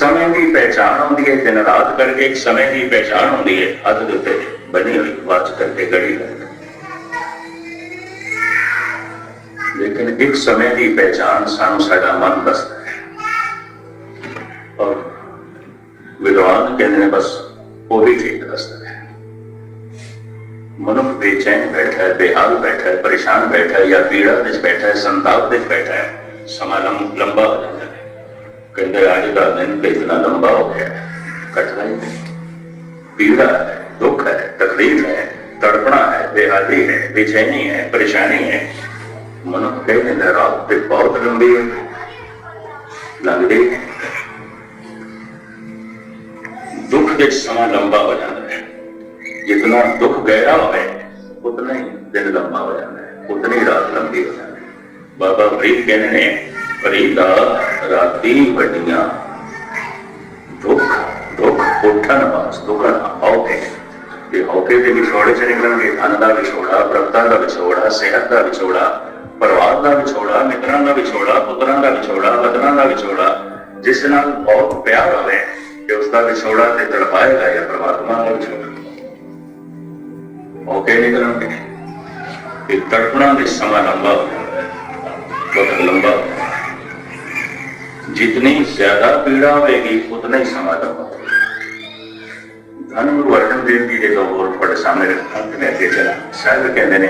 ਸਮੇਂ ਦੀ ਪਹਿਚਾਣ ਹੁੰਦੀ ਹੈ ਦਿਨ ਰਾਤ ਕਰਕੇ ਇੱਕ ਸਮੇਂ ਦੀ ਪਹਿਚਾਣ ਹੁੰਦੀ ਹੈ ਹੱਥ ਦੇ ਉੱਤੇ ਬਣੀ ਹੋਈ ਵਾਚ ਕਰਕੇ ਗੜੀ ਹੈ ਲੇਕਿਨ ਇੱਕ ਸਮੇਂ ਦੀ ਪਹਿਚਾਣ ਸਾਨੂੰ ਸਾਡਾ ਮਨ ਦੱਸਦਾ ਹੈ ਔਰ ਵਿਦਵਾਨ ਕਹਿੰਦੇ ਨੇ ਬਸ ਉਹ ਵੀ ਠੀਕ ਦੱਸਦਾ ਹੈ ਮਨੁੱਖ ਬੇਚੈਨ ਬੈਠਾ ਹੈ ਬੇਹਾਲ ਬੈਠਾ ਹੈ ਪਰੇਸ਼ਾਨ ਬੈਠਾ ਹੈ ਜਾਂ ਪੀੜਾ ਵਿੱਚ ਬੈਠਾ ਹੈ ਸੰਤਾਪ ਵਿੱਚ ਬੈਠਾ ਹੈ ਸਮਾਂ ਲੰਮ- ਲੰਬਾ ਹੋ ਜਾਂਦਾ ਹੈ कहते आज का दिन इतना लंबा हो गया कठिनाई है पीड़ा है, दुख है, तकलीफ़ है, तड़पना है, बेहाली है, बेचैनी है, परेशानी है। मन कहने रात पे बहुत लंबी है। लंबी है। दुख के समय लंबा हो जाता है। जितना दुख गहरा है उतना ही दिन लंबा हो जाता है। उतनी रात लंबी हो जाती है। बाबा फरीद कहने फरीद रात राती बढ़िया दुख दुख, उठन बस, दुखन औके ये औके के विछोड़े च निकलेंगे धन का विछोड़ा प्रभता का विछोड़ा सेहत का विछोड़ा परिवार का विछोड़ा मित्रों का विछोड़ा पुत्रों का विछोड़ा वदना का विछोड़ा जिस नाल बहुत प्यार आवे कि उसका विछोड़ा ते तड़पाएगा या परमात्मा का विछोड़ा औके निकलेंगे ये तड़पना भी समय लंबा बहुत लंबा जितनी ज्यादा पीड़ा होगी उतना ही समा लंबा होगा धन गुरु अर्जन देव जी ਦੇ ਦੋ ਹੋਰ ਪੜ ਸਾਹਮਣੇ ਰੱਖਾਂ ਤੇ ਮੈਂ ਅੱਗੇ ਚਲਾ ਸਾਹਿਬ ਕਹਿੰਦੇ ਨੇ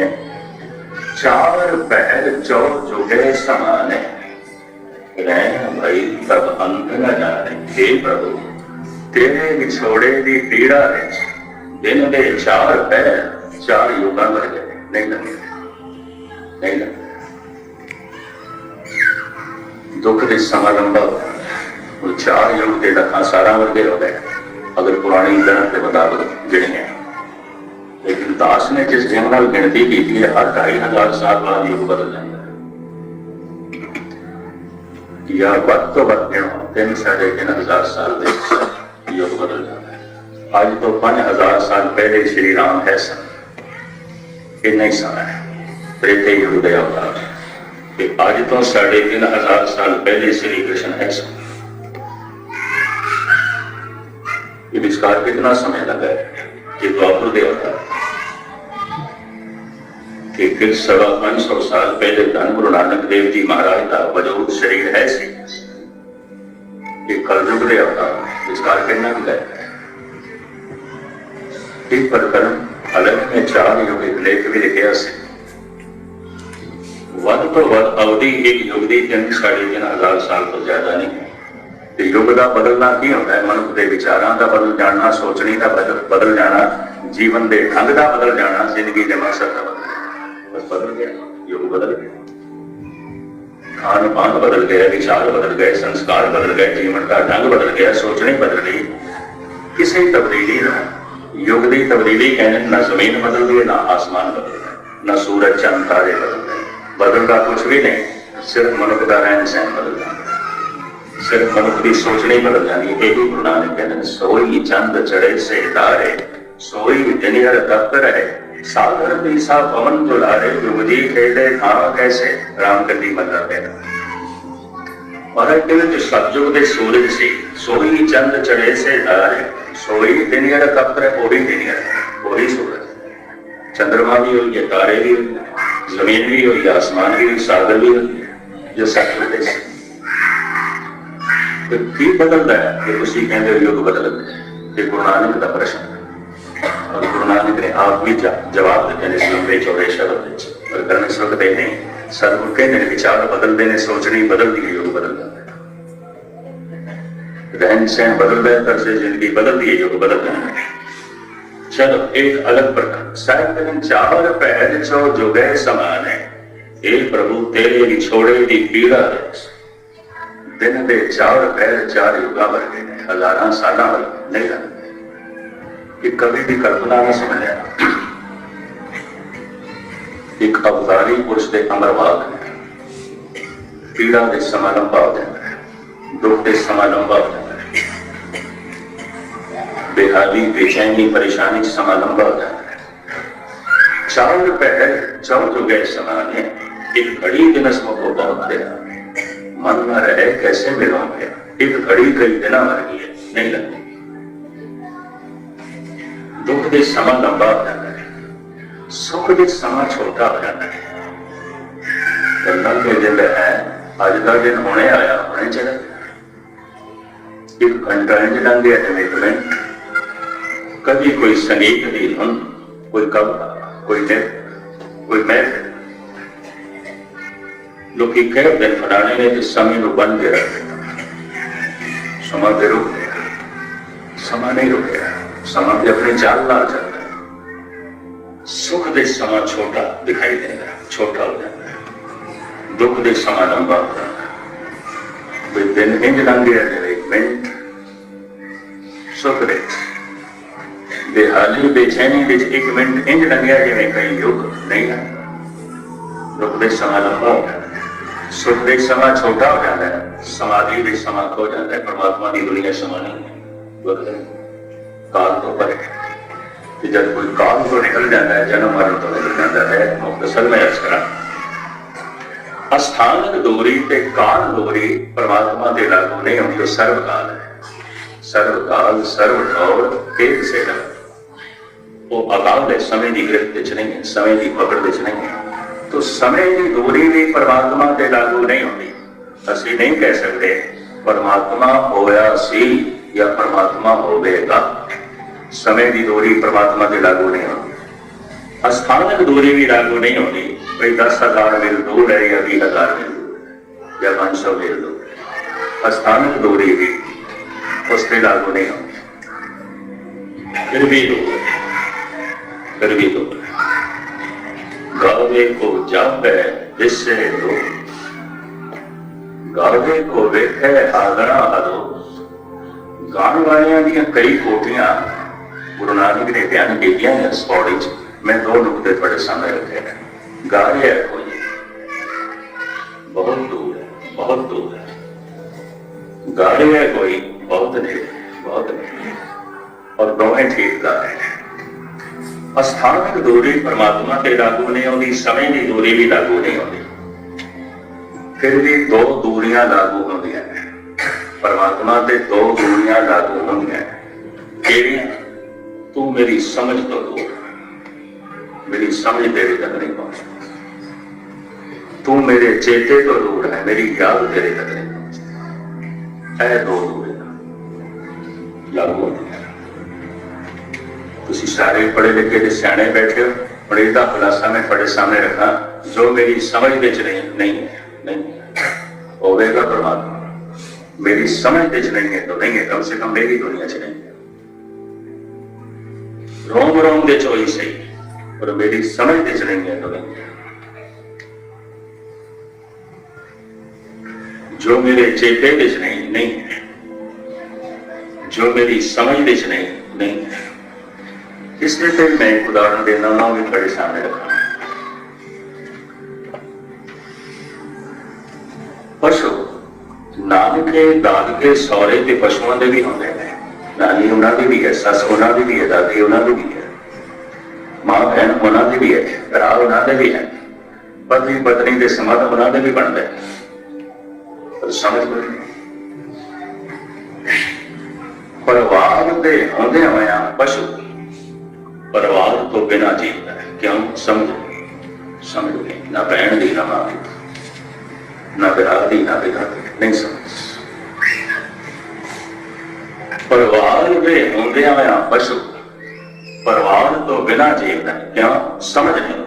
ਚਾਰ ਪਹਿਰ ਚੌ ਜੁਗੇ ਸਮਾਨੇ ਰਹਿ ਭਾਈ ਤਬ ਅੰਤ ਨਾ ਜਾਣੇ हे ਪ੍ਰਭੂ ਤੇਰੇ ਵਿਛੋੜੇ ਦੀ ਪੀੜਾ ਵਿੱਚ ਦਿਨ ਦੇ ਚਾਰ ਪਹਿਰ ਚਾਰ ਯੁਗਾਂ ਵਰਗੇ ਨਹੀਂ ਲੱਗਦੇ ਨਹੀਂ ਲੱਗਦੇ ਦੁੱਖ ਦੇ ਸਮਾਂ ਲੰਬਾ ਹੋ। ਜਾਂਦਾ ਯੁੱਗ ਦੇ ਲੱਖਾਂ ਸਾਰਾਂ ਵਰਗੇ ਹੋ। ਗਏ ਅਗਰ ਪੁਰਾਣੀ ਗਣਤ ਦੇ ਮੁਤਾਬਕ ਗਿਣੀਏ ਲੇਕਿਨ ਦਾਸ ਨੇ ਜਿਸ ਢੰਗ ਨਾਲ ਗਿਣਤੀ ਕੀਤੀ ਹੈ, ਹਰ ਢਾਈ ਹਜ਼ਾਰ ਸਾਲ ਬਾਅਦ ਯੁੱਗ ਬਦਲ ਜਾਂਦਾ ਹੈ। ਜਾਂ ਵੱਧ ਤੋਂ ਵੱਧ ਗਿਣੋ, ਤਿੰਨ ਸਾਢੇ ਤਿੰਨ ਹਜ਼ਾਰ ਸਾਲ ਦੇ ਯੁੱਗ ਬਦਲ ਜਾਂਦਾ ਹੈ। ਅੱਜ ਤੋਂ 5000 ਸਾਲ ਪਹਿਲੇ ਸ਼੍ਰੀ ਰਾਮ ਹੈ ਸਨ। ਇਹ ਨਹੀਂ ਸਮਾਂ ਹੈ? ਤ੍ਰੇਤੇ ਯੁੱਗ ਦੇ ਅਵਤਾਰ ਕਿ ਅੱਜ ਤੋਂ ਸਾਢੇ ਤਿੰਨ ਹਜ਼ਾਰ ਸਾਲ ਪਹਿਲੇ ਸ੍ਰੀ ਕ੍ਰਿਸ਼ਨ ਹੈ ਸਨ ਇਹ ਵਿਚਕਾਰ ਕਿੰਨਾ ਸਮਾਂ ਲੱਗਾ ਹੈ? ਕਿ ਦੁਆਪਰ ਦੇ ਅਵਤਾਰ ਕਿ ਫਿਰ ਸਵਾ 500 ਸਾਲ ਪਹਿਲੇ ਧੰਨ ਗੁਰੂ ਨਾਨਕ ਦੇਵ ਜੀ ਮਹਾਰਾਜ ਦਾ ਵਜੂਦ ਸਰੀਰ ਹੈ ਸੀ। ਇਹ ਕਲਯੁਗ ਦੇ ਅਵਤਾਰ ਵਿਚਕਾਰ ਕਿੰਨਾ ਵੀ ਹੈ? ਇੱਕ ਪ੍ਰਕਰਮ ਅਲੱਗ ਨੇ ਚਾਰ ਯੁਗ ਇੱਕ ਲੇਖ ਵੀ ਲਿਖਿਆ ਸੀ। ਵੱਧ ਤੋਂ ਵੱਧ ਅਵਧੀ ਇੱਕ ਯੁੱਗ ਦੀ ਤਿੰਨ ਸਾਢੇ ਤਿੰਨ ਹਜ਼ਾਰ ਸਾਲ ਤੋਂ ਜ਼ਿਆਦਾ ਨਹੀਂ। ਹੈ ਤੇ ਯੁੱਗ ਦਾ ਬਦਲਣਾ ਕੀ ਹੁੰਦਾ ਹੈ? ਮਨੁੱਖ ਦੇ ਵਿਚਾਰਾਂ ਦਾ ਬਦਲ ਜਾਣਾ, ਸੋਚਣੀ ਦਾ ਬਦਲ ਬਦਲ ਜਾਣਾ, ਜੀਵਨ ਦੇ ਢੰਗ ਦਾ ਬਦਲ ਜਾਣਾ, ਜ਼ਿੰਦਗੀ ਦੇ ਮਕਸਦ ਦਾ ਬਦਲ ਜਾਣਾ। ਬਸ ਬਦਲ ਗਿਆ, ਯੁੱਗ ਬਦਲ ਗਿਆ। ਖਾਣ ਪਾਨ ਬਦਲ ਗਿਆ ਵਿਚਾਰ ਬਦਲ ਗਏ, ਸੰਸਕਾਰ ਬਦਲ ਗਏ, ਜੀਵਨ ਦਾ ਢੰਗ ਬਦਲ ਗਿਆ, ਸੋਚਣੀ ਬਦਲ ਗਈ। ਕਿਸੇ ਤਬਦੀਲੀ ਦਾ ਯੁੱਗ ਦੀ ਤਬਦੀਲੀ ਕਹਿੰਦੇ ਨਾ ਜ਼ਮੀਨ ਬਦਲਦੀ ਹੈ, ਨਾ ਆਸਮਾਨ ਬਦਲਦਾ ਨਾ ਸੂਰਜ, ਚੰਦ, ਤਾਰੇ ਬਦਲਦੇ बदलता कुछ भी नहीं। सिर्फ़ मनुख का रहन सहन बदलता सिर्फ़ मनुख की सोचनी बदल जानी ये भी गुरु नानक कहने सोई चंद चढ़े से तारे, सोई दुनिया दफ्तर है। सागर पीसा पवन दुलारे दुबजी खेले खावा कैसे? राम कदी मतलब महाराज जो सतयुग के सूरज से, सोई चंद चढ़े से सोई दिनियर है, वो भी दिनियर सूरज। चंद्रमा भी हो तारे भी हुई ਜ਼ਮੀਨ ਵੀ ਹੋਈ ਆਸਮਾਨ ਵੀ ਹੋਈ ਸਾਗਰ ਵੀ ਹੋਈ ਜੋ ਸਤਜੁਗ ਦੇ ਤੇ ਕੀ ਬਦਲਦਾ ਹੈ? ਕਿ ਤੁਸੀਂ ਕਹਿੰਦੇ ਹੋ ਯੁੱਗ ਬਦਲਦਾ ਹੈ ਇਹ ਗੁਰੂ ਨਾਨਕ ਦਾ ਪ੍ਰਸ਼ਨ। ਹੈ ਔਰ ਗੁਰੂ ਨਾਨਕ ਨੇ ਆਪ ਵੀ ਜਵਾਬ ਦਿੱਤੇ ਨੇ ਇਸ ਲੰਬੇ ਚੌੜੇ ਸ਼ਬਦ ਵਿੱਚ, ਪਰ ਕਰਨ ਸਕਦੇ ਨਹੀਂ, ਸਤਿਗੁਰ ਕਹਿੰਦੇ ਨੇ ਵਿਚਾਰ ਬਦਲਦੇ ਨੇ, ਸੋਚਣੀ ਬਦਲਦੀ ਹੈ ਯੁੱਗ ਬਦਲਦਾ ਹੈ। ਰਹਿਣ ਸਹਿਣ ਬਦਲਦਾ ਹੈ ਤਰਸੇ ਜ਼ਿੰਦਗੀ ਬਦਲਦੀ ਹੈ ਯੁੱਗ ਬਦਲ ਜਾਂਦਾ ਹੈ। ਚਲੋ ਇੱਕ ਅਲੱਗ ਪ੍ਰਕਾਰ ਸਾਹਿਬ ਦੇ ਚਾਰ ਪਹਿਰ ਚੋ ਜੁਗੇ ਸਮਾਨ ਹੈ। ਇਹ ਪ੍ਰਭੂ ਤੇਰੇ ਵਿਛੋੜੇ ਦੀ ਪੀੜਾ ਵਿੱਚ ਦਿਨ ਦੇ ਚਾਰ ਪਹਿਰ ਚਾਰ ਯੁਗਾ ਵਰਗੇ ਨੇ। ਹਜ਼ਾਰਾਂ ਸਾਲਾਂ ਵਰਗੇ ਨਹੀਂ ਲੱਗਦੇ ਕਿ ਕਵੀ ਦੀ ਕਲਪਨਾ ਨਾ ਸਮਝਿਆ। ਇੱਕ ਅਵਤਾਰੀ ਪੁਰਸ਼ ਦੇ ਅਮਰਵਾਦ ਨੇ। ਪੀੜਾ ਦੇ ਸਮਾਂ ਲੰਬਾ ਹੋ ਜਾਂਦਾ ਹੈ। ਦੁੱਖ ਦੇ ਸਮਾਂ ਲੰਬਾ ਹੋ ਜਾਂਦਾ बेहाली, बेचैनी, परेशानी समागम लंबा जाता है। चाँद पहर चाउर जो गए समान है, एक घड़ी दिन को बहुत गया मन न रहे कैसे मिला में एक घड़ी कई बिना मर गई है, नहीं लगती। दुख दे समा लंबा हो जाता है, सुख दे समा छोटा हो जाता है। कल के दिन है अज का दिन होने आया, होने चला। एक घंटा कंटेंट लंघ गया मित्र ਇੱਕ ਮਿੰਟ ਕਦੀ ਕੋਈ ਸੰਗੀਤ ਦੀ ਧੁਨ ਕੋਈ ਕਵਿਤਾ ਕੋਈ ਨਿਤ ਕੋਈ ਮਹਿਫਿਲ ਲੋਕੀ ਕਹਿੰਦੇ ਨੇ ਫਲਾਣੇ ਨੇ ਤੇ ਸਮੇਂ ਨੂੰ ਬੰਨ ਕੇ ਰੱਖ ਦਿੱਤਾ ਸਮਾਂ ਤੇ ਰੁਕ ਗਿਆ ਸਮਾਂ ਨਹੀਂ ਰੁਕਿਆ ਸਮਾਂ ਤੇ ਆਪਣੀ ਚਾਲ ਨਾਲ ਚੱਲਦਾ ਹੈ। ਸੁੱਖ ਦੇ ਸਮਾਂ ਛੋਟਾ ਦਿਖਾਈ ਦੇਗਾ ਛੋਟਾ ਹੋ ਜਾਂਦਾ ਹੈ ਦੁੱਖ ਦੇ ਸਮਾਂ ਲੰਬਾ ਹੋ ਜਾਂਦਾ ਹੈ ਵੀ ਦਿਨ ਇੰਜ ਲੰਘਿਆ ਜਿਵੇਂ ਇੱਕ ਮਿੰਟ ਸੁੱਖ ਦੇ ਬੇਹਾਲੀ ਬੇਚੈਨੀ ਵਿੱਚ ਇੱਕ ਮਿੰਟ ਇੰਜ ਲੰਘਿਆ ਜਿਵੇਂ ਕਈ ਯੁੱਗ ਨਹੀਂ ਲੰਘਦਾ। ਦੁੱਖ ਸਮਾਂ ਲੰਬਾ ਹੋ ਜਾਂਦਾ ਹੈ ਸੁੱਖ ਸਮਾਂ ਛੋਟਾ ਹੋ ਜਾਂਦਾ ਹੈ। ਸਮਾਧੀ ਦੇ ਸਮਾਂ ਖੋ ਜਾਂਦਾ ਹੈ। ਪਰਮਾਤਮਾ ਦੀ ਦੁਨੀਆ ਸਮਾਂ ਨਹੀਂ ਹੈ। ਕਾਲ ਤੋਂ ਪਰੇ। ਕਿ ਜਦ ਕੋਈ ਕਾਲ ਤੋਂ ਨਿਕਲ ਜਾਂਦਾ ਹੈ, ਜਨਮ ਮਰਨ ਤੋਂ ਨਿਕਲ ਜਾਂਦਾ ਹੈ ਮੁਕਤਸਰ ਮੈਂ ਅਰਜ਼ ਕਰਾਂ। ਅਸਥਾਨਕ ਦੋਰੀ ਤੇ ਕਾਲ ਦੋਰੀ ਪਰਮਾਤਮਾ ਦੇ ਲਾਗੂ ਨਹੀਂ ਹੁੰਦੀ, ਉਹ ਸਰਵ ਕਾਲ ਹੈ। ਸਰਵ ਕਾਲ ਸਰਵ ਠੌਰ ਇੱਕ ਸੇੜਾ ਉਹ ਅਕਾਲ ਦੇ ਸਮੇਂ ਦੀ ਗ੍ਰਿਫਤ ਵਿੱਚ ਨਹੀਂ ਹੈ, ਸਮੇਂ ਦੀ ਪਕੜ ਵਿੱਚ ਨਹੀਂ ਹੈ। ਤੋ ਸਮੇਂ ਦੀ ਦੂਰੀ ਵੀ ਪਰਮਾਤਮਾ ਤੇ ਲਾਗੂ ਨਹੀਂ ਹੁੰਦੀ। ਅਸੀਂ ਨਹੀਂ ਕਹਿ ਸਕਦੇ ਪਰਮਾਤਮਾ ਹੋਇਆ ਸੀ ਜਾਂ ਪਰਮਾਤਮਾ ਹੋਵੇਗਾ। ਸਮੇਂ ਦੀ ਦੂਰੀ ਪਰਮਾਤਮਾ ਤੇ ਲਾਗੂ ਨਹੀਂ ਹੁੰਦੀ। ਅਸਥਾਨਕ ਦੂਰੀ ਵੀ ਲਾਗੂ ਨਹੀਂ ਹੁੰਦੀ। ਕੋਈ 10000 ਮੀਲ ਦੂਰ ਹੈ ਜਾਂ 20000 ਮੀਲ ਦੂਰ ਹੈ ਜਾਂ 500 ਮੀਲ ਦੂਰ ਹੈ। ਅਸਥਾਨਕ ਦੂਰੀ ਵੀ ਉਸ ਤੇ ਲਾਗੂ ਨਹੀਂ ਹੁੰਦੀ। ਫਿਰ ਵੀ ਦੂਰ ਹੈ ਫਿਰ ਵੀ ਦੂਰ ਹੈ गावे को जावे जिससे लो ਗਾਵੇ ਕੋ ਵੇਖੇ ਹਾਜ਼ਰਾ ਹਦੋ ਗਾਣ ਵਾਲਿਆਂ ਦੀਆਂ ਕਈ ਕੋਟੀਆਂ ਗੁਰੂ ਨਾਨਕ ਨੇ ਬਿਆਨ ਕੀਤੀਆਂ ਨੇ ਇਸ ਪੌੜੀ 'ਚ ਮੈਂ ਦੋ ਨੁਕਤੇ ਤੁਹਾਡੇ ਸਾਹਮਣੇ ਰੱਖੇ ਨੇ ਗਾ ਰਿਹਾ ਹੈ ਕੋਈ ਬਹੁਤ ਦੂਰ ਹੈ ਬਹੁਤ ਦੂਰ ਹੈ ਗਾ ਰਿਹਾ ਹੈ ਕੋਈ ਬਹੁਤ ਨੇੜੇ ਬਹੁਤ ਨੇੜੇ ਔਰ ਦੋਵੇਂ ਠੀਕ ਗਾ ਰਹੇ ਨੇ ਅਸਥਾਨਕ ਦੂਰੀ ਪਰਮਾਤਮਾ ਤੇ ਲਾਗੂ ਨਹੀਂ ਆਉਂਦੀ ਸਮੇਂ ਦੀ ਦੂਰੀ ਵੀ ਲਾਗੂ ਨਹੀਂ ਆਉਂਦੀ ਫਿਰ ਵੀ ਦੋ ਦੂਰੀਆਂ ਲਾਗੂ ਹੁੰਦੀਆਂ ਨੇ। ਪਰਮਾਤਮਾ ਤੇ ਦੋ ਦੂਰੀਆਂ ਲਾਗੂ ਹੁੰਦੀਆਂ ਨੇ। ਤੂੰ ਮੇਰੀ ਸਮਝ ਤੋਂ ਦੂਰ। ਮੇਰੀ ਸਮਝ ਤੇਰੇ ਤੱਕ ਨਹੀਂ ਪਹੁੰਚਦੀ। ਤੂੰ ਮੇਰੇ ਚੇਤੇ ਤੋਂ ਦੂਰ ਹੈ। ਮੇਰੀ ਯਾਦ ਤੇਰੇ ਤੱਕ ਨਹੀਂ ਪਹੁੰਚਦੀ। ਇਹ ਦੋ ਦੂਰੀਆਂ ਲਾਗੂ ਹੁੰਦੀਆਂ ਤੁਸੀਂ ਸਾਰੇ ਪੜ੍ਹੇ ਲਿਖੇ ਤੇ ਸਿਆਣੇ ਬੈਠੇ ਹੋ ਹੁਣ ਇਹਦਾ ਖੁਲਾਸਾ ਮੈਂ ਤੁਹਾਡੇ ਸਾਹਮਣੇ ਰੱਖਾਂ ਜੋ ਮੇਰੀ ਸਮਝ ਵਿੱਚ ਨਹੀਂ ਨਹੀਂ ਹੈ, ਨਹੀਂ ਹੋਵੇਗਾ ਪਰਮਾਤਮਾ ਮੇਰੀ ਸਮਝ ਵਿੱਚ ਨਹੀਂ ਹੈ ਤਾਂ ਨਹੀਂ ਹੈ ਕਮ ਸੇ ਕਮ ਮੇਰੀ ਦੁਨੀਆ 'ਚ ਨਹੀਂ ਹੈ ਰੋਮ ਰੋਮ ਦੇ ਚੋਈ ਸਹੀ ਪਰ ਮੇਰੀ ਸਮਝ ਵਿੱਚ ਨਹੀਂ ਹੈ ਤਾਂ ਨਹੀਂ ਹੈ ਜੋ ਮੇਰੇ ਚੇਤੇ ਵਿੱਚ ਨਹੀਂ ਨਹੀਂ ਹੈ ਜੋ ਮੇਰੀ ਸਮਝ ਵਿੱਚ ਨਹੀਂ ਨਹੀਂ ਹੈ ਇਸ ਲਈ ਫਿਰ ਮੈਂ ਇੱਕ ਉਦਾਹਰਨ ਦੇਣਾ ਹਾਂ ਵੀ ਤੁਹਾਡੇ ਸਾਹਮਣੇ ਰੱਖਾਂ। ਪਸ਼ੂ ਨਾਨਕੇ, ਦਾਦਕੇ ਸੌਰੇ ਤੇ ਪਸ਼ੂਆਂ ਦੇ ਵੀ ਹੁੰਦੇ ਨੇ। ਨਾਨੀ ਉਹਨਾਂ ਦੀ ਵੀ ਹੈ, ਸੱਸ ਉਹਨਾਂ ਦੀ ਵੀ ਹੈ, ਦਾਦੀ ਉਹਨਾਂ ਦੀ ਵੀ ਹੈ। ਮਾਂ, ਭੈਣ ਉਹਨਾਂ ਦੀ ਵੀ ਹੈ, ਭਰਾ ਉਹਨਾਂ ਦੇ ਵੀ ਹੈ। ਪਤੀ ਪਤਨੀ ਦੇ ਸੰਬੰਧ ਉਹਨਾਂ ਦੇ ਵੀ ਬਣਦੇ ਪਰ ਸਮਝ ਨਹੀਂ ਪਰਿਵਾਰ ਦੇ ਹੁੰਦੇ ਹੋਇਆ ਪਸ਼ੂ ਪਰਿਵਾਰ ਤੋਂ ਬਿਨਾਂ ਜੀਵਦਾ ਹੈ। ਕਿਉਂ? ਸਮਝ। ਸਮਝ। ਗਏ ਨਾ ਬਹਿਣ ਦੀ, ਨਾ ਮਾਂ ਨਾ ਪਿਤਾ ਦੀ, ਨਾ ਪਿਤਾ ਨਹੀਂ ਸਮਝ। ਪਰਿਵਾਰ ਦੇ ਹੁੰਦਿਆਂ ਹੋਇਆ ਪਸ਼ੂ। ਪਰਿਵਾਰ ਤੋਂ ਬਿਨਾਂ ਜੀਵਦਾ ਹੈ। ਕਿਉਂ? ਸਮਝ ਨਹੀਂ।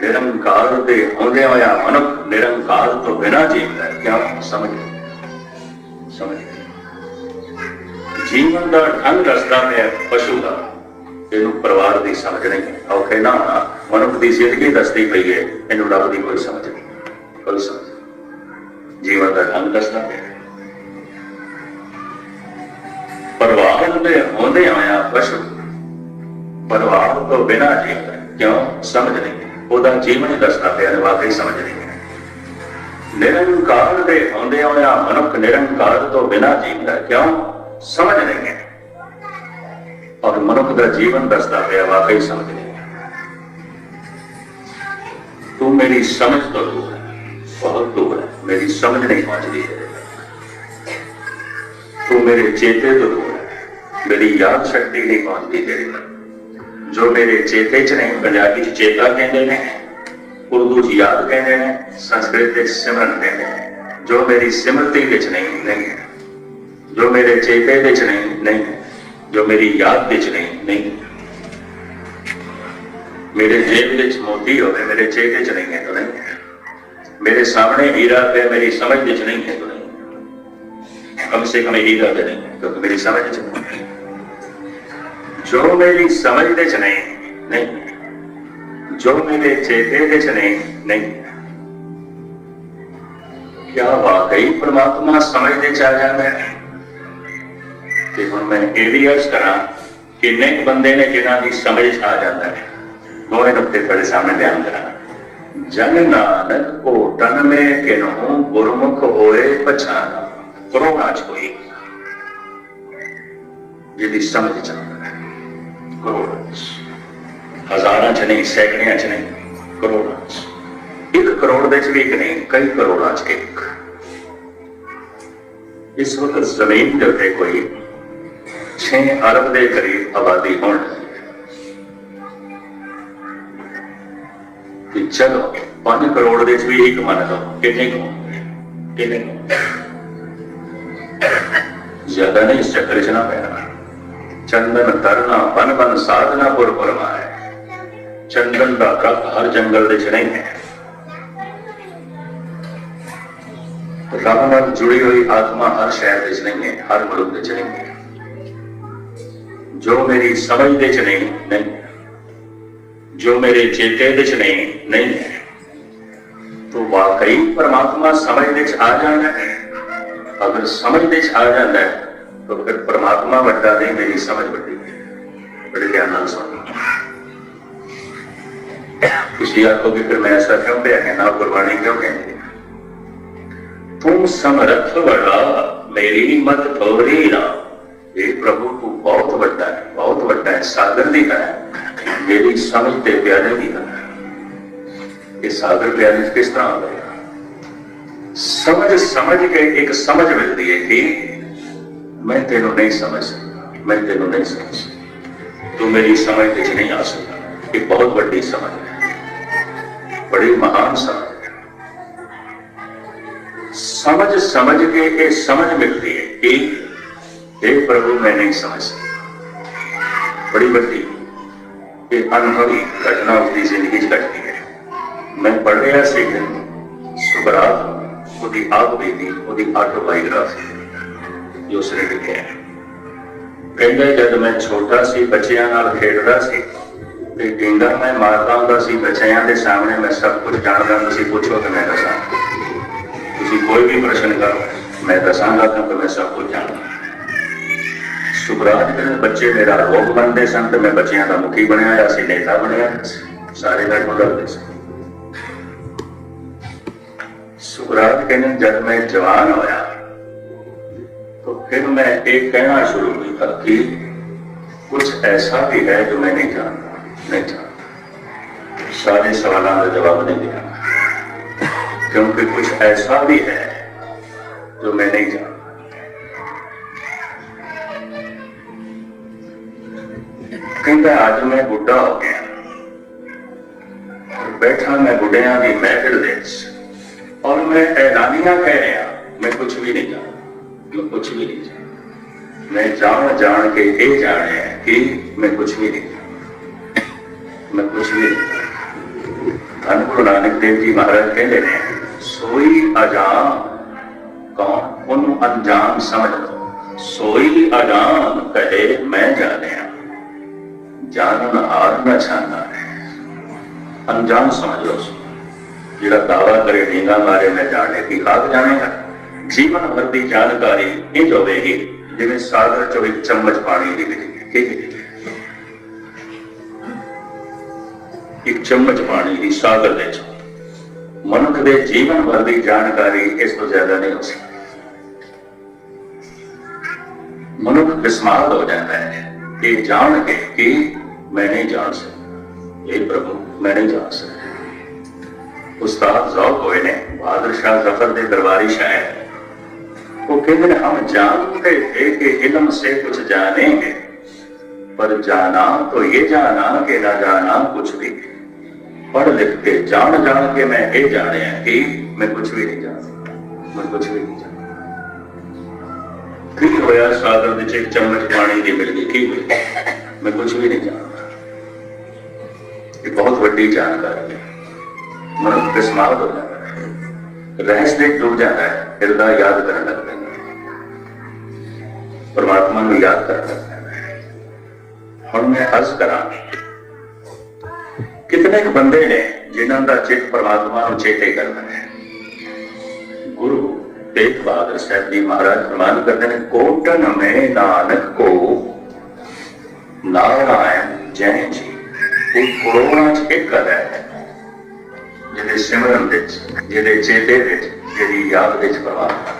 ਨਿਰੰਕਾਰ ਦੇ ਹੁੰਦਿਆਂ ਹੋਇਆ ਮਨੁੱਖ ਨਿਰੰਕਾਰ ਤੋਂ ਬਿਨਾਂ ਜੀਵਦਾ ਹੈ। ਕਿਉਂ? ਸਮਝ ਸਮਝ ਜੀਵਨ ਦਾ ਢੰਗ ਰਸਤਾ ਹੈ, ਪਸ਼ੂ ਦਾ। ਇਹਨੂੰ ਪਰਿਵਾਰ ਦੀ ਸਮਝ ਨਹੀਂ ਔਖੇ ਨਾ ਹੋਣਾ। ਮਨੁੱਖ ਦੀ ਜ਼ਿੰਦਗੀ ਦੱਸਦੀ ਪਈ ਹੈ, ਇਹਨੂੰ ਰੱਬ ਦੀ ਕੋਈ ਸਮਝ ਨਹੀਂ। ਕੋਈ ਸਮਝ ਜੀਵਨ ਦਾ ਢੰਗ ਦੱਸਣਾ ਹੈ। ਪਰਿਵਾਰ ਦੇ ਹੁੰਦੇ ਆਇਆ ਪਸ਼ੂ। ਪਰਿਵਾਰ ਤੋਂ ਬਿਨਾਂ ਜੀਵਦਾ ਕਿਉਂ ਸਮਝ ਨਹੀਂ? ਉਹਦਾ ਜੀਵਨ ਹੀ ਦੱਸਦਾ ਪਿਆ ਹੈ ਵਾਕਈ ਸਮਝ ਨਹੀਂ ਨਿਰੰਕਾਰ ਦੇ ਹੁੰਦੇ ਹੋਇਆ ਮਨੁੱਖ ਨਿਰੰਕਾਰ ਤੋਂ ਬਿਨਾਂ ਜੀਵਦਾ ਕਿਉਂ? ਸਮਝ ਨਹੀਂ ਹੈ। ਔਰ ਮਨੁੱਖ ਦਾ ਜੀਵਨ ਦੱਸਦਾ ਪਿਆ ਵਾਕਈ ਸਮਝ ਨਹੀਂ ਹੈ ਤੂੰ ਮੇਰੀ ਸਮਝ ਤੋਂ ਦੂਰ ਹੈ ਬਹੁਤ ਦੂਰ ਹੈ ਮੇਰੀ ਸਮਝ ਨਹੀਂ ਪਹੁੰਚਦੀ ਹੈ ਤੂੰ ਮੇਰੇ ਚੇਤੇ ਤੋਂ ਦੂਰ ਹੈ ਮੇਰੀ ਯਾਦ ਸ਼ਕਤੀ ਨਹੀਂ ਪਹੁੰਚਦੀ ਤੇਰੇ ਤੱਕ ਜੋ ਮੇਰੇ ਚੇਤੇ 'ਚ ਨਹੀਂ ਪੰਜਾਬੀ 'ਚ ਚੇਤਾ ਕਹਿੰਦੇ ਨੇ ਉਰਦੂ 'ਚ ਯਾਦ ਕਹਿੰਦੇ ਨੇ ਸੰਸਕ੍ਰਿਤ ਵਿੱਚ ਸਿਮਰਨ ਕਹਿੰਦੇ ਨੇ ਜੋ ਮੇਰੀ ਸਿਮਰਤੀ ਵਿੱਚ ਨਹੀਂ ਨਹੀਂ ਹੈ ਜੋ ਮੇਰੇ ਚੇਤੇ ਵਿੱਚ ਨਹੀਂ ਨਹੀਂ ਹੈ ਜੋ ਮੇਰੀ ਯਾਦ ਵਿੱਚ ਨਹੀਂ ਨਹੀਂ ਮੇਰੇ ਜੇਬ ਵਿੱਚ ਮੋਤੀ ਹੋਵੇ ਮੇਰੇ ਚੇਤੇ 'ਚ ਨਹੀਂ ਹੈ ਤਾਂ ਨਹੀਂ ਹੈ ਮੇਰੇ ਸਾਹਮਣੇ ਹੀਰਾ ਪਿਆ ਮੇਰੀ ਸਮਝ ਵਿੱਚ ਨਹੀਂ ਹੈ ਤਾਂ ਨਹੀਂ ਕਮ ਸੇ ਕਮ ਹੀਰਾ ਤੇ ਨਹੀਂ ਹੈ, ਕਿਉਂਕਿ ਮੇਰੀ ਸਮਝ ਵਿੱਚ ਨਹੀਂ ਹੈ। ਜੋ ਮੇਰੀ ਸਮਝ ਵਿੱਚ ਨਹੀਂ ਨਹੀਂ ਜੋ ਮੇਰੇ ਚੇਤੇ ਵਿੱਚ ਨਹੀਂ ਨਹੀਂ ਕਿਆ ਵਾਕਈ ਪ੍ਰਮਾਤਮਾ ਸਮਝ ਦੇ ਚ ਆ ਜਾਂਦਾ ਹੈ ਤੇ ਹੁਣ ਮੈਂ ਇਹ ਵੀ ਅਰਜ਼ ਕਰਾਂ ਕਿੰਨੇ ਕੁ ਬੰਦੇ ਨੇ ਜਿਨ੍ਹਾਂ ਦੀ ਸਮਝ 'ਚ ਆ ਜਾਂਦਾ ਹੈ ਦੋਵੇਂ ਨੁਕਤੇ ਤੁਹਾਡੇ ਸਾਹਮਣੇ ਬਿਆਨ ਕਰਾਂ ਜਨ ਨਾਨਕ ਕੋ ਤਨ ਮੇ ਕਿਨਹੂ ਗੁਰਮੁਖ ਹੋਏ ਪਛਾਨਾ ਕਰੋਨਾ ਚ ਕੋਈ ਜਿਹਦੀ ਸਮਝ ਚ ਆਉਂਦਾ ਹੈ ਕਰੋੜਾਂ ਚ ਹਜ਼ਾਰਾਂ ਚ ਨਹੀਂ ਸੈਕੜਿਆਂ ਚ ਨਹੀਂ ਕਰੋੜਾਂ ਚ ਇੱਕ ਕਰੋੜ ਦੇ ਚ ਵੀ ਇੱਕ ਨਹੀਂ ਕਈ ਕਰੋੜਾਂ ਚ ਇੱਕ ਇਸ ਵਕਤ ਜ਼ਮੀਨ ਦੇ ਉੱਤੇ ਕੋਈ 6 ਅਰਬ ਦੇ ਕਰੀਬ ਆਬਾਦੀ ਹੋਣ ਕਿ ਚਲੋ 5 ਕਰੋੜ ਦੇ ਚ ਵੀ ਇੱਕ ਮੰਨ ਲਓ ਕਿੰਨੇ ਕੁ ਹੋਣਗੇ? ਕਿੰਨੇ ਕੁ? ਜ਼ਿਆਦਾ ਨਹੀਂ ਇਸ ਚੱਕਰ ਚ ਨਾ ਪੈਣਾ ਚੰਦਨ ਤਰਨਾ ਬਨ ਬਨ ਸਾਧਨਾ ਪੁਰ ਪਰਮਾਏ ਚੰਦਨ ਦਾ ਦਰਖਤ ਹਰ ਜੰਗਲ ਦੇ ਚ ਨਹੀਂ ਹੈ ਰੱਬ ਨਾਲ ਜੁੜੀ ਹੋਈ ਆਤਮਾ ਹਰ ਸ਼ਹਿਰ ਵਿੱਚ ਨਹੀਂ ਹੈ ਹਰ ਮਨੁੱਖ ਵਿੱਚ ਨਹੀਂ ਹੈ ਜੋ ਮੇਰੀ ਸਮਝ ਦੇ ਚ ਨਹੀਂ ਨਹੀਂ ਹੈ। ਜੋ ਮੇਰੇ ਚੇਤੇ ਵਿੱਚ ਨਹੀਂ ਨਹੀਂ ਹੈ ਤੋ ਵਾਕਈ ਪਰਮਾਤਮਾ ਸਮਝ ਵਿੱਚ ਆ ਜਾਂਦਾ ਹੈ ਅਗਰ ਸਮਝ ਵਿੱਚ ਆ ਜਾਂਦਾ ਹੈ ਤਾਂ ਫਿਰ ਪਰਮਾਤਮਾ ਵੱਡਾ ਨਹੀਂ ਮੇਰੀ ਸਮਝ ਵੱਡੀ ਹੈ ਬੜੇ ਧਿਆਨ ਨਾਲ ਸੁਣੋ ਤੁਸੀਂ ਆਖੋਗੇ ਫਿਰ ਮੈਂ ਐਸਾ ਕਿਉਂ ਪਿਆ ਕਹਿਣਾ ਗੁਰਬਾਣੀ ਕਿਉਂ ਕਹਿੰਦੀ ਹੈ ਤੂੰ ਸਮਰੱਥ ਬੜਾ ਮੇਰੀ ਮਤ ਥੋੜੀ ਨਾ सागर दी है, मेरी समझ के प्यारे दी है। ये सागर प्यारे किस तरह आ गया? समझ समझ के एक समझ मिलती है कि मैं तेन नहीं समझ सकता, मैं तेन नहीं समझ सकता। तू मेरी समझ बिच नहीं आ सकता। एक बहुत बड़ी समझ है, बड़ी महान समझ समझ समझ के ये समझ मिलती है कि हे प्रभु, मैं नहीं समझ सकता। ਬੜੀ ਵੱਡੀ ਇਹ ਅਨੁਭਵੀ ਘਟਨਾ ਉਸਦੀ ਜ਼ਿੰਦਗੀ 'ਚ ਘਟਦੀ ਹੈ। ਮੈਂ ਪੜ੍ਹ ਰਿਹਾ ਸੀ ਕਿ ਉਹਦੀ ਆਪ ਬੀਤੀ ਉਹਦੀ ਆਟੋਬਾਇਓਗ੍ਰਾਫੀ ਜੋ ਉਸਨੇ ਲਿਖਿਆ ਹੈ। ਕਹਿੰਦਾ, ਜਦ ਮੈਂ ਛੋਟਾ ਸੀ, ਬੱਚਿਆਂ ਨਾਲ ਖੇਡਦਾ ਸੀ ਤੇ ਡਿੰਗਾ ਮੈਂ ਮਾਰਦਾ ਹੁੰਦਾ ਸੀ, ਬੱਚਿਆਂ ਦੇ ਸਾਹਮਣੇ ਮੈਂ ਸਭ ਕੁਝ ਜਾਣਦਾ ਤੁਸੀਂ ਪੁੱਛੋ ਤੇ ਮੈਂ ਦੱਸਾਂ। ਤੁਸੀਂ ਕੋਈ ਵੀ ਪ੍ਰਸ਼ਨ ਕਰੋ, ਮੈਂ ਦੱਸਾਂਗਾ ਕਿਉਂਕਿ ਮੈਂ ਸਭ ਕੁਝ ਜਾਣਦਾ। ਸੁਭਰਾਜ ਦੇ ਬੱਚੇ ਮੇਰਾ ਰੋਗ ਬਣਦੇ ਸਨ ਤੇ ਮੈਂ ਬੱਚਿਆਂ ਦਾ ਮੁਖੀ ਬਣਿਆ ਹੋਇਆ ਸੀ ਨੇਤਾ ਬਣਿਆ ਹੋਇਆ ਸੀ ਸਾਰੇ ਗੱਲ ਬਦਲਦੇ ਸੀ ਸੁਭਰਾਜ ਕਹਿੰਦੇ ਜਦ ਮੈਂ ਜਵਾਨ ਹੋਇਆ तो फिर मैं एक कहना शुरू किया कि कुछ ऐसा भी है जो मैं नहीं जानता नहीं जानता सारे सवालों का जवाब नहीं दिया क्योंकि कुछ ऐसा भी है जो मैं नहीं जानता ਕਹਿੰਦਾ ਅੱਜ ਮੈਂ ਬੁੱਢਾ ਹੋ ਗਿਆ ਬੈਠਾ ਮੈਂ ਬੁੱਢਿਆਂ ਦੀ ਮਹਿਫਿਲ ਦੇ ਵਿੱਚ ਔਰ ਮੈਂ ਐਲਾਨੀਆਂ ਕਹਿ ਰਿਹਾ ਮੈਂ ਕੁਝ ਵੀ ਨਹੀਂ ਜਾਣਦਾ ਮੈਂ ਕੁਝ ਵੀ ਨਹੀਂ ਜਾਣਦਾ ਮੈਂ ਜਾਣ ਜਾਣ ਕੇ ਇਹ ਜਾਣਿਆ ਕਿ ਮੈਂ ਕੁਝ ਵੀ ਨਹੀਂ ਜਾਣਦਾ ਮੈਂ ਕੁਝ ਵੀ ਨਹੀਂ ਜਾਣਦਾ ਧੰਨ ਗੁਰੂ ਨਾਨਕ ਦੇਵ ਜੀ ਮਹਾਰਾਜ ਕਹਿੰਦੇ ਨੇ ਸੋਈ ਅਜਾਨ ਕੌਣ ਉਹਨੂੰ ਅਣਜਾਣ ਸਮਝ ਲਓ ਸੋਈ ਅਜਾਨ ਕਹੇ ਮੈਂ ਜਾਣਿਆ ਜਾਣਨ ਹਾਰ ਨਾ ਛਾਨਾ। ਹੈ ਅਣਜਾਣ ਜਿਹੜਾ ਦਾਵਾ ਕਰੇ ਨੀਂਗਾ ਮਾਰੇ, ਮੈਂ ਜਾਣੇ ਕੀ ਖਾਕ ਜਾਣੇਗਾ। ਜੀਵਨ ਭਰ ਦੀ ਜਾਣਕਾਰੀ ਇਹ ਹੋਵੇਗੀ ਜਿਵੇਂ ਸਾਗਰ ਚੋਂ ਇੱਕ ਚਮਚ ਪਾਣੀ ਦੀ ਨਿਕਲੀ ਇੱਕ ਚਮਚ ਪਾਣੀ ਦੀ ਸਾਗਰ ਦੇ ਚ। ਮਨੁੱਖ ਦੇ ਜੀਵਨ ਭਰ ਦੀ ਜਾਣਕਾਰੀ ਇਸ ਤੋਂ ਜ਼ਿਆਦਾ ਨਹੀਂ ਹੋ ਸਕਦੀ। ਮਨੁੱਖ ਬਿਸਮਾਰ ਹੋ ਜਾਂਦਾ ਹੈ। ਇਹ ਜਾਣ ਕੇ ਕਿ ਮੈਂ ਨਹੀਂ ਜਾਣ ਸਕਦਾ ਇਹ ਪ੍ਰਭੂ ਮੈਂ ਨਹੀਂ ਜਾਣ ਸਕਦਾ ਉਸਤਾਦ ਜ਼ੌਕ ਹੋਏ ਨੇ ਬਹਾਦਰ ਸ਼ਾਹ ਜ਼ਫਰ ਦੇ ਦਰਬਾਰੀ ਸ਼ਾਇਰ वो कहते हैं हम जानते थे कि इल्म से कुछ जानेंगे पर जाना तो ये जाना कि ना जाना कुछ भी पढ़ लिख के जान जान के मैं ये जाने कि मैं कुछ भी नहीं जानता मैं कुछ भी नहीं जानता ਕੀ ਹੋਇਆ ਸਾਗਰ ਵਿੱਚ ਇੱਕ ਚਮਚ ਪਾਣੀ ਦੀ ਮਿਲ ਗਈ ਕੀ ਹੋਈ ਮੈਂ ਕੁਝ ਵੀ ਨਹੀਂ ਜਾਣਦਾ ਇਹ ਬਹੁਤ ਵੱਡੀ ਜਾਣਕਾਰੀ ਹੈ। ਮਨ ਬਿਸਮਾਰ ਹੋ ਜਾਂਦਾ ਹੈ। ਰਹਿਸ ਦੇ ਡੁੱਬ ਜਾਂਦਾ ਹੈ, ਹਿਰਦਾ ਯਾਦ ਕਰਨ ਲੱਗ ਪੈਂਦਾ ਹੈ। ਪਰਮਾਤਮਾ ਨੂੰ ਯਾਦ ਕਰਨ ਲੱਗ ਪੈਂਦਾ ਹੈ। ਹੁਣ ਮੈਂ ਅਰਜ਼ ਕਰਾਂ ਕਿਤਨੇ ਕੁ ਬੰਦੇ ਨੇ ਜਿਨ੍ਹਾਂ ਦਾ ਚਿੱਤ ਪਰਮਾਤਮਾ ਨੂੰ ਚੇਤੇ ਕਰਦਾ ਹੈ। ਗੁਰੂ ਤੇਗ ਬਹਾਦਰ ਸਾਹਿਬ ਜੀ ਮਹਾਰਾਜ ਫਰਮਾਨ ਕਰਦੇ ਨੇ, ਕੋਟਨ ਮੇ ਨਾਨਕ ਕੋ ਨਾਰਾਇਣ ਜੈ ਜੀ। ਇਹ ਕਰੋੜਾਂ ਚ ਇੱਕ ਹੈ ਜਿਹਦੇ ਸਿਮਰਨ ਵਿੱਚ ਜਿਹਦੇ ਚੇਤੇ ਵਿੱਚ ਜਿਹਦੀ ਯਾਦ ਵਿੱਚ ਪਰਮਾਤਮਾ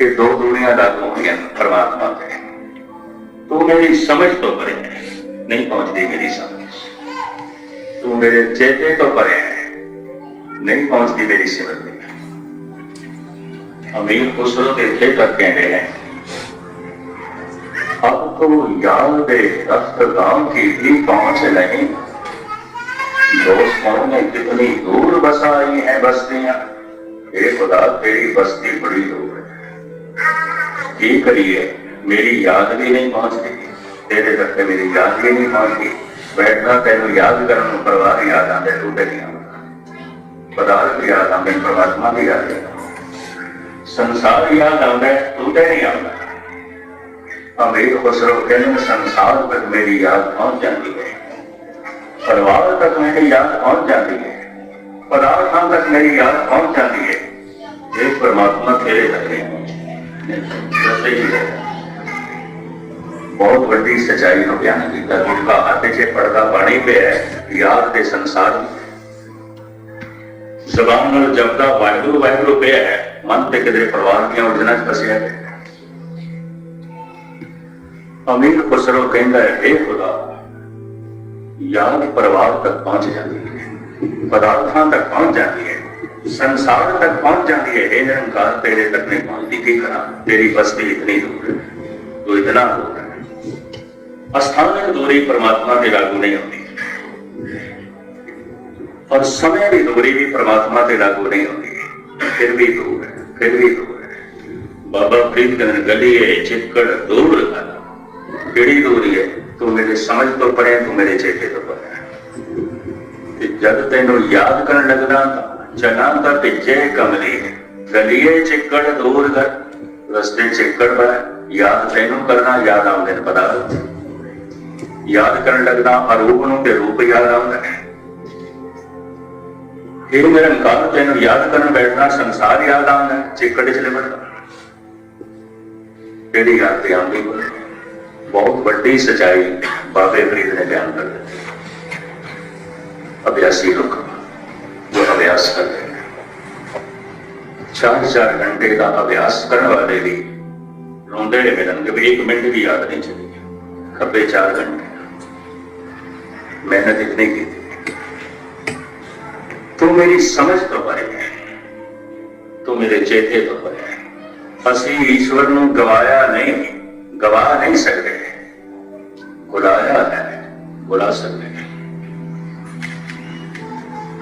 ਇਹ ਦੋ ਦੁਨੀਆ ਦਾ ਹੋਣੀਆਂ ਪਰਮਾਤਮਾ ਤੇ ਤੂੰ ਮੇਰੀ ਸਮਝ ਤੋਂ ਪਰੇ ਹੈ ਨਹੀਂ ਪਹੁੰਚਦੀ ਮੇਰੀ ਸਮਝ ਤੂੰ ਮੇਰੇ ਚੇਤੇ ਤੋਂ ਪਰੇ ਹੈ ਨਹੀਂ ਪਹੁੰਚਦੀ ਮੇਰੀ ਸਿਮਰਤੀ ਅਮੀਰ ਖੁਸਰੋ ਦੇ ਥੇ ਤੱਕ ਕਹਿੰਦੇ हैं अब तो याद दे रस्त गांव की भी पहुंच नहीं दोस्तों ने कितनी दूर बसाई है बस्तियां हे खुदा तेरी बस्ती बड़ी दूर है की करिए मेरी याद भी नहीं पहुंचती तेरे तक ते मेरी याद भी नहीं पहुंचती बैठना तेन याद करने ਨੂੰ ਪਰਿਵਾਰ ਯਾਦ ਆਉਂਦੇ ਤੂੰ ਤੇ ਨਹੀਂ ਆਉਂਦਾ ਪਦਾਰਥ ਯਾਦ ਆਉਂਦੇ ਪਰਮਾਤਮਾ ਦੀ ਯਾਦ ਆਉਂਦਾ ਸੰਸਾਰ ਯਾਦ ਆਉਂਦਾ ਹੈ, ਤੂੰ ਤੇ ਨਹੀਂ ਆਉਂਦਾ ਅਮੀਰ ਖੁਸਰੋ ਕਹਿੰਦੇ ਸੰਸਾਰ ਤੱਕ ਮੇਰੀ ਯਾਦ ਪਹੁੰਚ ਜਾਂਦੀ ਹੈ। ਪਰਿਵਾਰ ਤੱਕ ਮੇਰੀ ਯਾਦ ਪਹੁੰਚ ਜਾਂਦੀ ਹੈ। ਪਦਾਰਥਾਂ ਤੱਕ ਮੇਰੀ ਯਾਦ ਪਹੁੰਚ ਜਾਂਦੀ ਹੈ। ਇਹ ਪਰਮਾਤਮਾ ਤੇਰੇ ਤੱਕ ਨਹੀਂ ਪਹੁੰਚਦੀ ਦੱਸੇ ਹੀ। ਹੈ ਬਹੁਤ ਵੱਡੀ ਸਚਾਈ ਨੂੰ ਬਿਆਨ ਕੀਤਾ। ਗੁਰਕਾ ਹੱਥ 'ਚ ਪੜਦਾ ਪਾਣੀ ਪਿਆ ਹੈ, ਯਾਦ ਜ਼ਬਾਨ ਨਾਲ ਜਪਦਾ ਵਾਹਿਗੁਰੂ ਵਾਹਿਗੁਰੂ ਪਿਆ ਹੈ। ਮਨ ਤੇ ਕਿਤੇ ਪਰਿਵਾਰ ਦੀਆਂ ਉਲਝਣਾਂ 'ਚ ਫਸਿਆ ਹੈ अमीर खुसरो कहता है, हे खुदा, याद परिवार तक पहुँच जाती है, पदार्थों तक पहुँच जाती है, संसार तक पहुँच जाती है। हे निरंकार तेरे तक नहीं पहुँचती की करा तेरी बस्ती इतनी दूर है तो इतना दूर है। स्थानिक दूरी परमात्मा के लागू नहीं होती। और समय की दूरी भी परमात्मा से लागू नहीं होती। फिर भी दूर है, फिर भी दूर है। बाबा फरीद गली है चिक्कड़ दूर है। ਕਿਹੜੀ ਦੂਰੀ ਹੈ, ਤੂੰ ਮੇਰੇ ਸਮਝ ਤੋਂ ਪਰੇ, ਤੂੰ ਮੇਰੇ ਚੇਤੇ ਤੋਂ ਪਰੇ। ਤੇ ਜਦ ਤੈਨੂੰ ਯਾਦ ਕਰਨ ਲੱਗਦਾ ਚਨਾ ਤਾਂ ਪਿੱਛੇ ਕਮਲੀ ਗਲੀਏ ਚਿੱਕੜ ਦੂਰ ਕਰ, ਰਸਤੇ ਚਿੱਕੜ ਬਾ ਯਾਦ ਤੈਨੂੰ ਕਰਨਾ ਯਾਦ ਆਉਂਦੇ ਨੇ, ਪਤਾ? ਯਾਦ ਕਰਨ ਲੱਗਦਾ ਅਰੂਪ ਨੂੰ ਤੇ ਰੂਪ ਯਾਦ ਆਉਂਦਾ ਹੈ। ਇਹ ਨਿਰੰਕਾਰ ਤੈਨੂੰ ਯਾਦ ਕਰਨ ਬੈਠਣਾ ਸੰਸਾਰ ਯਾਦ ਆਉਂਦਾ ਚਿੱਕੜ ਚ ਲਿਬੜਦਾ। ਕਿਹੜੀ ਯਾਦ ਤੇ ਆਉਂਦੀ बहुत बड़ी सच्चाई बाबे फरीद ने बयान कर दी। अभ्यासी लोग, जो अभ्यास कर रहे हैं। चार चार घंटे का अभ्यास करने वाले भी रोंदे में के भी एक मिनट भी याद नहीं चलेगी खबे चार घंटे। मेहनत इतनी की थी। तो मेरी समझ तो पर है। तो मेरे चेते तो पर है। असी ईश्वर गवाया नहीं, गवा नहीं सकते। ਬੁਲਾਇਆ ਹੈ ਬੁਲਾ ਸਕਦੇ ਹਾਂ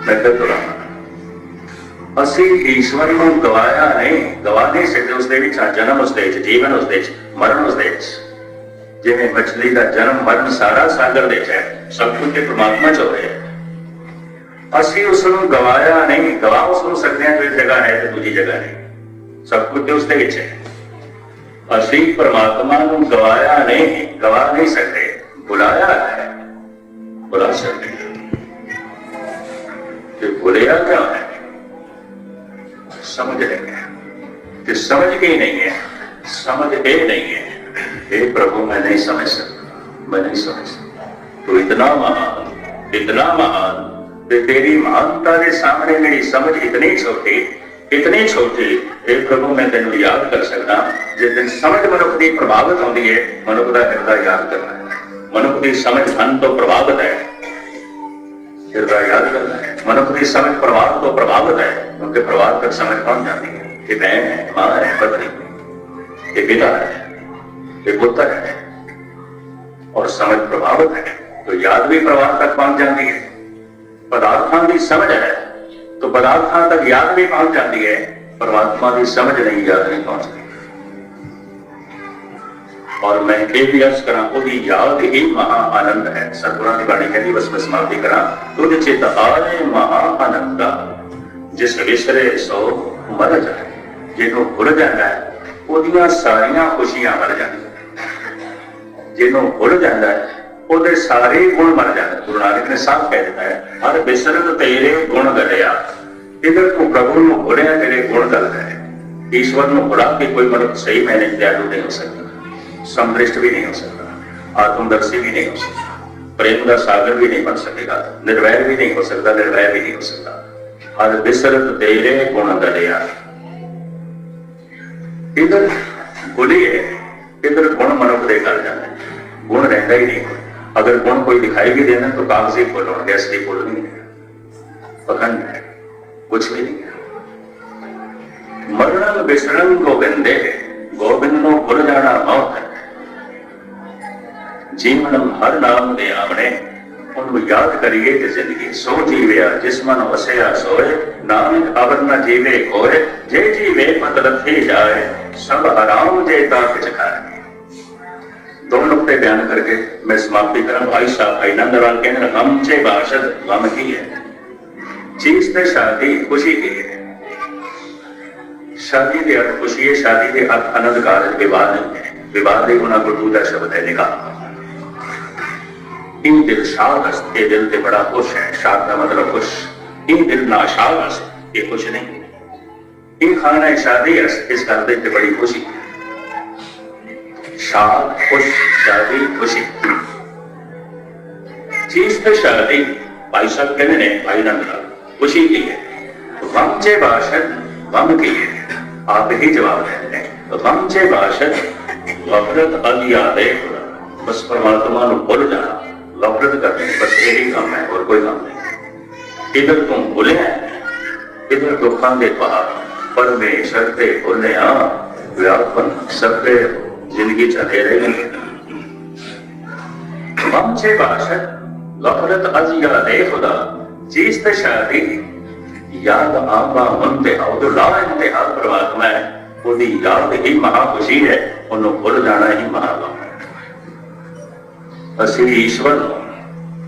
ਮੈਂ ਫਿਰ ਦੁਹਰਾਵਾਂ ਅਸੀਂ ਈਸ਼ਵਰ ਨੂੰ ਗਵਾਇਆ ਨਹੀਂ ਗਵਾ ਨਹੀਂ ਸਕਦੇ ਉਸ ਦੇ ਵਿੱਚ ਜਨਮ ਉਸ ਦੇ ਵਿੱਚ ਜੀਵਨ ਉਸ ਦੇ ਵਿੱਚ ਮਰਨ ਉਸ ਦੇ ਵਿੱਚ ਜਿਵੇਂ ਮਛਲੀ ਦਾ ਜਨਮ ਮਰਨ ਸਾਰਾ ਸਾਗਰ ਦੇ ਵਿੱਚ ਹੈ ਸਭ ਕੁਝ ਤੇ ਪ੍ਰਮਾਤਮਾ ਚ ਹੋ ਰਿਹਾ ਹੈ ਅਸੀਂ ਉਸ ਨੂੰ ਗਵਾਇਆ ਨਹੀਂ ਗਵਾ ਉਸ ਨੂੰ ਸਕਦੇ ਹਾਂ ਕੋਈ ਜਗ੍ਹਾ ਹੈ ਤੇ ਦੂਜੀ ਜਗ੍ਹਾ ਨਹੀਂ ਸਭ ਕੁਝ ਤੇ ਉਸ ਦੇ ਵਿੱਚ ਹੈ ਅਸੀਂ ਪ੍ਰਮਾਤਮਾ ਨੂੰ ਗਵਾਇਆ ਨਹੀਂ ਗਵਾ ਨਹੀਂ ਸਕਦੇ बुलाया है? बुला सकते कि बुलाया क्या है? समझ लेंगे कि समझ के ही नहीं है। समझ के नहीं है। हे प्रभु, मैं नहीं समझ सकता। मैं नहीं समझ सकता। तो इतना महान इतना महान ते तेरी महानता के सामने मेरी समझ इतनी छोटी इतनी छोटी। हे प्रभु, मैं तेन याद कर सकता। जिस दिन समझ मनुख की प्रभावित होती है, मनुख का हृदय याद करना। मनुख की समझ धन तो प्रभावित है। याद करना है। मनुखनी समझ प्रभाव तो प्रभावित है। उनके प्रभाव तक समझ कौन जाती है? ये बहन है, माँ है, पत्नी ये पिता है, ये पुत्र है। और समझ प्रभावित है। तो याद भी प्रभाव तक पहुँच जाती है। पदार्थों की समझ है। तो पदार्थों तक याद भी पहुँच जाती है। परमात्मा की समझ नहीं, याद नहीं पहुँचती। ਔਰ ਮੈਂ ਇਹ ਵੀ ਅਰਜ਼ ਕਰਾਂ, ਉਹਦੀ ਯਾਦ ਇਹ ਮਹਾ ਆਨੰਦ ਹੈ। ਸਤਿਗੁਰਾਂ ਦੀ ਬਾਣੀ ਕਹਿੰਦੀ, ਬਸ ਮੈਂ ਸਮਾਪਤੀ ਕਰਾਂ। ਤੁਝ ਚਿਤ ਆਏ ਮਹਾ ਆਨੰਦਾ ਜਿਸ ਵਿਸਰੇ ਸੋ ਮਰ ਜਾਏ। ਜਿਹਨੂੰ ਭੁੱਲ ਜਾਂਦਾ ਹੈ, ਉਹਦੀਆਂ ਸਾਰੀਆਂ ਖੁਸ਼ੀਆਂ ਮਰ ਜਾਂਦੀਆਂ। ਜਿਹਨੂੰ ਭੁੱਲ ਜਾਂਦਾ ਹੈ, ਉਹਦੇ ਸਾਰੇ ਗੁਣ ਮਰ ਜਾਂਦੇ ਗੁਰੂ ਨਾਨਕ ਨੇ ਸਾਫ਼ ਕਹਿ ਦਿੱਤਾ ਹੈ, ਹਰ ਬਿਸਰਤ ਤੇਰੇ ਗੁਣ ਗੜਿਆ ਇਧਰ ਤੂੰ ਪ੍ਰਭੂ ਨੂੰ ਭੁੱਲਿਆ, ਤੇਰੇ ਗੁਣ ਗਲਦਾ ਹੈ ਈਸ਼ਵਰ ਨੂੰ ਭੁਲਾ ਕੇ ਕੋਈ ਮਨੁੱਖ ਸਹੀ ਮੈਨੇਜ ਦਿਆਲੂ ਨਹੀਂ ਹੋ ਸਕਦਾ। समृष्ट भी नहीं हो सकता, आत्मदर्शी भी नहीं हो सकता, प्रेम का सागर भी नहीं बन सकेगा निर्वैर भी नहीं हो सकता निर्वैर भी नहीं हो सकता। और विसरत तेरे गुण दलिया इधर गुली है, इधर गुण मनुख दे कर जाते गुण रहता ही नहीं अगर गुण कोई दिखाई भी देना तो कागज़ी फुल हो गया असली फुल नहीं है। पखंड है, कुछ भी नहीं है। मरण विसरण गोविंदे, गोविंद नो भूल जाना मौत है। ਜੀਵਨ ਹਰ ਨਾਮ ਦੇ ਆਵਣੇ ਉਹਨੂੰ ਯਾਦ ਕਰੀਏ ਤੇ ਜ਼ਿੰਦਗੀ ਸੋ ਜੀਵਿਆ ਜਿਸ ਮਨ ਵਸਿਆ ਸੋਏ ਨਾਨਕ ਅਵਰ ਨ ਜੀਵੇ ਕੋਏ ਜੇ ਜੀਵੇ ਪਤ ਰਥੀ ਜਾਏ ਸਭ ਹਰਾਮ ਜੇ ਤਾ ਕਿਛ ਖਾਏ ਦੋ ਨੁਕਤੇ ਬਿਆਨ ਕਰਕੇ ਮੈਂ ਸਮਾਪਤੀ ਕਰਾਂ ਭਾਈ ਸਾਹਿਬ ਭਾਈ ਨੰਦਰਾਲ ਕਹਿੰਦੇ ਹਮ ਚੇ ਬਾਸ਼ਦ ਗਮ ਕੀ ਹੈ ਚੀਜ਼ ਤੇ ਸ਼ਾਦੀ ਖੁਸ਼ੀ ਕੀ ਹੈ ਸ਼ਾਦੀ ਦੇ ਅਰਥ ਖੁਸ਼ੀ ਹੈ ਸ਼ਾਦੀ ਦੇ ਅਰਥ ਆਨੰਦ ਕਾਰਜ ਵਿਵਾਹ ਨਹੀਂ ਹੈ ਵਿਵਾਹ ਦੇ ਗੁਣਾ ਗੁਰੂ ਦਾ ਸ਼ਬਦ इन दिल शादस ये दिल से बड़ा खुश है। शाद का मतलब खुश। इन दिल ना शादस ये खुश नहीं। इन खाना शादी अस, इस घर गलते से बड़ी खुशी। शाद, खुश, शादी, खुशी। चीज़ पे शादी, भाई साहब कहने ने भाई ना मिला। खुशी की है। गम चे भाषण गम की है। आप ही जवाब देते हैं। गम चे भाषण गफरत अलिया बस परमात्मा भूल जाना। ਭੁੱਲ ਜਾਣਾ ਵਫਰਤ ਕਰਨੀ ਬਸ ਇਹੀ ਕੰਮ ਹੈ, ਹੋਰ ਕੋਈ ਕੰਮ ਨਹੀਂ। ਇਧਰ ਤੂੰ ਭੁੱਲਿਆ ਇਧਰ ਦੁੱਖਾਂ ਦੇ ਪਹਾੜ? ਪਰਮੇਸ਼ਰ ਤੇ ਭੁੱਲਿਆ ਵਿਆਪਨ ਸਭ ਤੇ ਜ਼ਿੰਦਗੀ ਚਲੇ ਰਹੇ ਵਮ ਚੇ ਬਾਸ਼ਦ ਵਫਰਤ ਅਲਿਆ ਦੇ ਖੁਦਾ। ਚੀਜ਼ ਤੇ ਸ਼ਾਦੀ। ਯਾਦ ਆਵਾ ਮਨ ਤੇ ਆਉਦੋ ਲਾ ਇੰਤਹਾ ਹੈ। ਉਹਦੀ ਯਾਦ ਹੀ ਮਹਾ ਖੁਸ਼ੀ ਹੈ, ਉਹਨੂੰ ਭੁੱਲ ਜਾਣਾ ਹੀ ਮਹਾ ਗਮ असली ईश्वर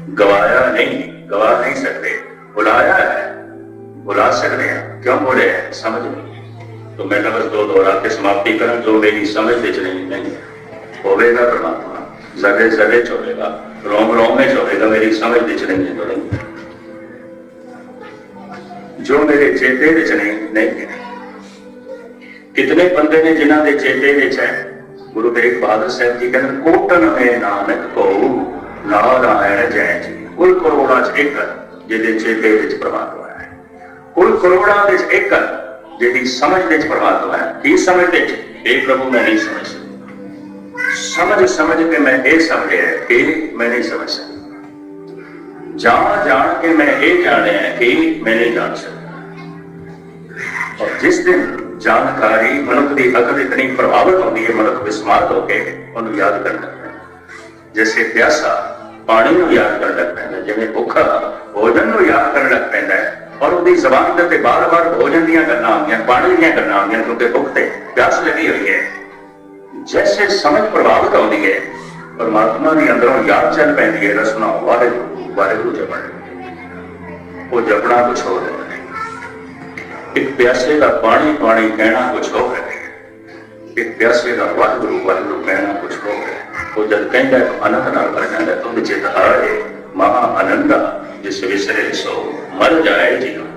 गवाया नहीं, गवा नहीं सकते। बुलाया है, बुला सकते हैं। क्यों बोले हैं? समझ नहीं। तो मैं बस दो दोहरा के समाप्ति करूँ, जो मेरी समझ बिच नहीं नहीं। होवेगा परमात्मा जगह जगह छोड़ेगा रोम रोम में छोड़ेगा मेरी समझ बिच नहीं। है तो नहीं जो मेरे चेते बिच नहीं नहीं। कितने बंदे ने जिन्होंने चेते बिच है ਵਿੱਚ ਹੈ ਗੁਰੂ ਤੇਗ ਬਹਾਦਰ ਸਾਹਿਬ ਜੀ ਕਹਿੰਦੇ ਕੋਟਨ ਮੇ ਨਾਨਕ ਕੋ ਨਾਰਾਇਣ ਜੈ ਜੀ ਕੁੱਲ ਕਰੋੜਾਂ ਚ ਇੱਕ ਜਿਹਦੇ ਚੇਤੇ ਵਿੱਚ ਪ੍ਰਮਾਤਮਾ ਹੈ ਕੁੱਲ ਕਰੋੜਾਂ ਵਿੱਚ ਇੱਕ ਜਿਹਦੀ ਸਮਝ ਵਿੱਚ ਪ੍ਰਮਾਤਮਾ ਹੈ ਕੀ ਸਮਝ ਵਿੱਚ ਇਹ ਪ੍ਰਭੂ ਮੈਂ ਨਹੀਂ ਸਮਝ ਸਕਦਾ ਸਮਝ ਸਮਝ ਕੇ ਮੈਂ ਇਹ ਸਮਝਿਆ ਕਿ ਮੈਂ ਨਹੀਂ ਸਮਝ ਸਕਦਾ ਜਾਣ ਜਾਣ ਕੇ ਮੈਂ ਇਹ ਜਾਣਿਆ ਕਿ ਮੈਂ ਨਹੀਂ ਜਾਣ ਸਕਦਾ और जिस दिन ਜਾਣਕਾਰੀ ਮਨੁੱਖ ਦੀ ਅਕਲ ਇਤਨੀ ਪ੍ਰਭਾਵਿਤ ਹੁੰਦੀ ਹੈ, ਮਨੁੱਖ ਵਿਸਮਾਰਤ ਹੋ ਕੇ ਉਹਨੂੰ ਯਾਦ ਕਰਨ ਲੱਗਦਾ ਹੈ। ਜਿਵੇਂ ਪਿਆਸਾ ਪਾਣੀ ਨੂੰ ਯਾਦ ਕਰਨ ਲੱਗ ਪੈਂਦਾ ਜਿਵੇਂ ਭੁੱਖਾ ਭੋਜਨ ਨੂੰ ਯਾਦ ਕਰਨ ਲੱਗ ਪੈਂਦਾ ਔਰ ਉਹਦੀ ਜ਼ਬਾਨ ਦੇ ਉੱਤੇ ਬਾਰ-ਬਾਰ ਭੋਜਨ ਦੀਆਂ ਗੱਲਾਂ ਆਉਂਦੀਆਂ, ਪਾਣੀ ਦੀਆਂ ਗੱਲਾਂ ਆਉਂਦੀਆਂ, ਕਿਉਂਕਿ ਭੁੱਖ ਤੇ ਪਿਆਸ ਲੱਗੀ ਹੋਈ ਹੈ। ਜੈਸੇ ਸਮਝ ਪ੍ਰਭਾਵਿਤ ਆਉਂਦੀ ਹੈ, ਪਰਮਾਤਮਾ ਦੇ ਅੰਦਰੋਂ ਯਾਦ ਚੱਲ ਪੈਂਦੀ ਹੈ, ਰਸਨਾ ਵਾਹਿਗੁਰੂ ਵਾਹਿਗੁਰੂ ਜਪਣ। ਉਹ ਜਪਣਾ ਕੁਛ ਹੋਰ ਹੈ। एक प्यासे का पानी पानी कहना कुछ हो है। एक प्यासे का वाहगुरु वाहगुरु कहना कुछ हो है। वो जब कहता तो है अनंत ना कर जाता है तो विचेत हारे महा आनंदा जिस विषय सो मर जाए जीवन